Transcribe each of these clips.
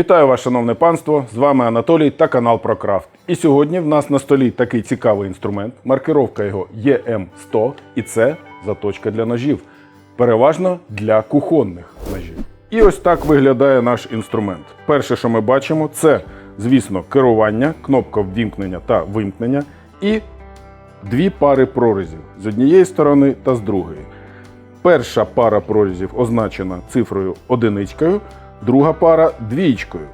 Вітаю вас, шановне панство! З вами Анатолій та канал ProCraft. І сьогодні в нас на столі такий цікавий інструмент. Маркировка його EM100 і це заточка для ножів. Переважно для кухонних ножів. І ось так виглядає наш інструмент. Перше, що ми бачимо, це, звісно, керування, кнопка ввімкнення та вимкнення і дві пари прорізів з однієї сторони та з другої. Перша пара прорізів означена цифрою одиничкою, друга пара двічкою.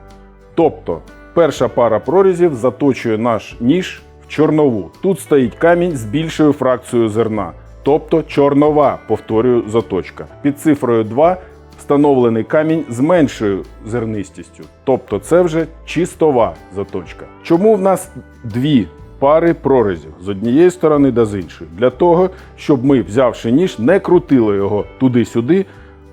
Тобто, перша пара прорізів заточує наш ніж в чорнову. Тут стоїть камінь з більшою фракцією зерна, тобто чорнова, повторюю, заточка. Під цифрою 2 встановлений камінь з меншою зернистістю, тобто це вже чистова заточка. Чому в нас дві пари прорізів з однієї сторони та з іншої? Для того, щоб ми, взявши ніж, не крутили його туди-сюди,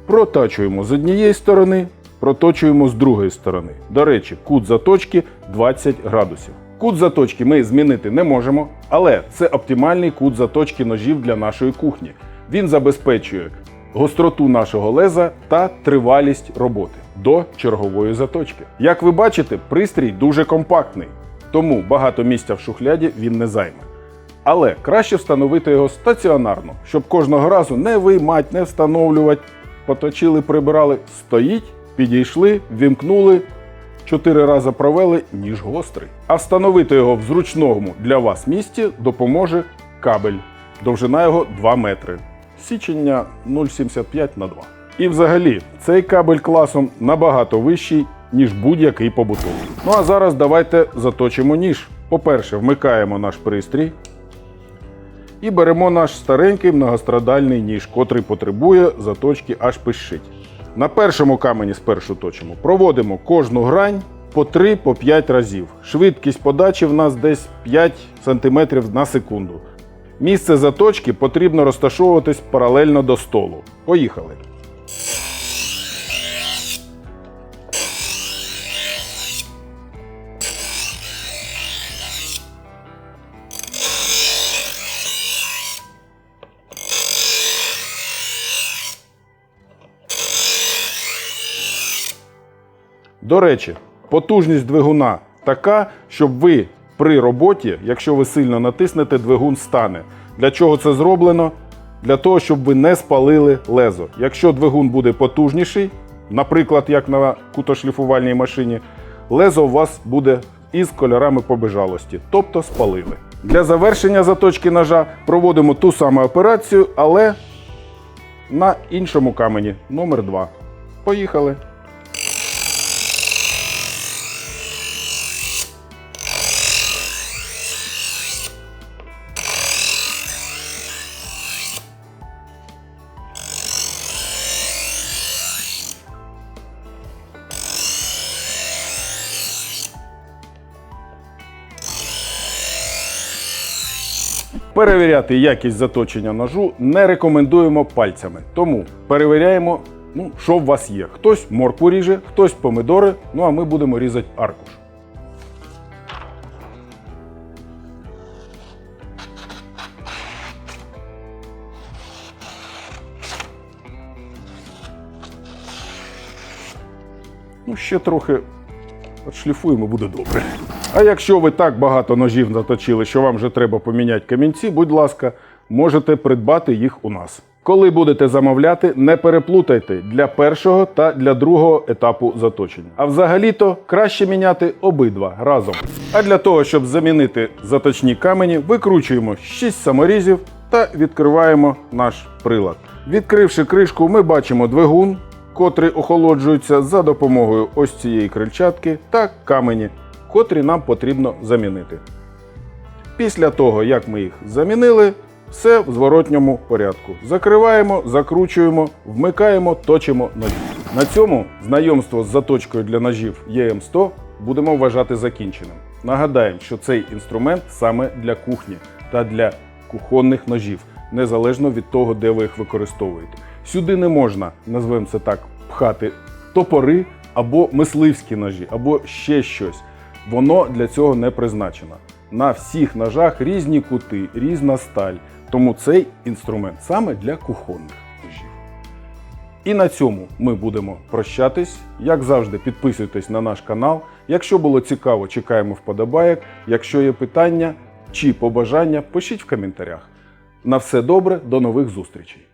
протачуємо з однієї сторони, проточуємо з другої сторони. До речі, кут заточки 20 градусів. Кут заточки ми змінити не можемо, але це оптимальний кут заточки ножів для нашої кухні. Він забезпечує гостроту нашого леза та тривалість роботи до чергової заточки. Як ви бачите, пристрій дуже компактний, тому багато місця в шухляді він не займе. Але краще встановити його стаціонарно, щоб кожного разу не виймати, не встановлювати. Поточили, прибирали, стоїть, підійшли, вімкнули, чотири рази провели, ніж гострий. А встановити його в зручному для вас місці допоможе кабель. Довжина його 2 метри. Січення 0,75 на 2. І взагалі, цей кабель класом набагато вищий, ніж будь-який побутовий. Ну а зараз давайте заточимо ніж. По-перше, вмикаємо наш пристрій. І беремо наш старенький многострадальний ніж, котрий потребує заточки аж пищить. На першому камені спершу точимо. Проводимо кожну грань по 3-5 разів. Швидкість подачі в нас десь 5 см на секунду. Місце заточки потрібно розташовуватись паралельно до столу. Поїхали. До речі, потужність двигуна така, щоб ви при роботі, якщо ви сильно натиснете, двигун стане. Для чого це зроблено? Для того, щоб ви не спалили лезо. Якщо двигун буде потужніший, наприклад, як на кутошліфувальній машині, лезо у вас буде із кольорами побежалості, тобто спалили. Для завершення заточки ножа проводимо ту саму операцію, але на іншому камені номер 2 Поїхали. Перевіряти якість заточення ножу не рекомендуємо пальцями. Тому перевіряємо, ну, що в вас є. Хтось моркву ріже, хтось помидори, ну а ми будемо різати аркуш. Ну, ще трохи Отшліфуємо, буде добре. А якщо ви так багато ножів наточили, що вам вже треба поміняти камінці, будь ласка, можете придбати їх у нас. Коли будете замовляти, не переплутайте для першого та для другого етапу заточення. А взагалі-то краще міняти обидва разом. А для того, щоб замінити заточні камені, викручуємо 6 саморізів та відкриваємо наш прилад. Відкривши кришку, ми бачимо двигун, котрий охолоджується за допомогою ось цієї крильчатки та камені, котрі нам потрібно замінити. Після того, як ми їх замінили, все в зворотньому порядку. Закриваємо, закручуємо, вмикаємо, точимо ножі. На цьому знайомство з заточкою для ножів EM100 будемо вважати закінченим. Нагадаємо, що цей інструмент саме для кухні та для кухонних ножів, незалежно від того, де ви їх використовуєте. Сюди не можна, назвемо це так, пхати топори або мисливські ножі, або ще щось. Воно для цього не призначено. На всіх ножах різні кути, різна сталь. Тому цей інструмент саме для кухонних ножів. І на цьому ми будемо прощатись. Як завжди, підписуйтесь на наш канал. Якщо було цікаво, чекаємо вподобайок. Якщо є питання чи побажання, пишіть в коментарях. На все добре, до нових зустрічей!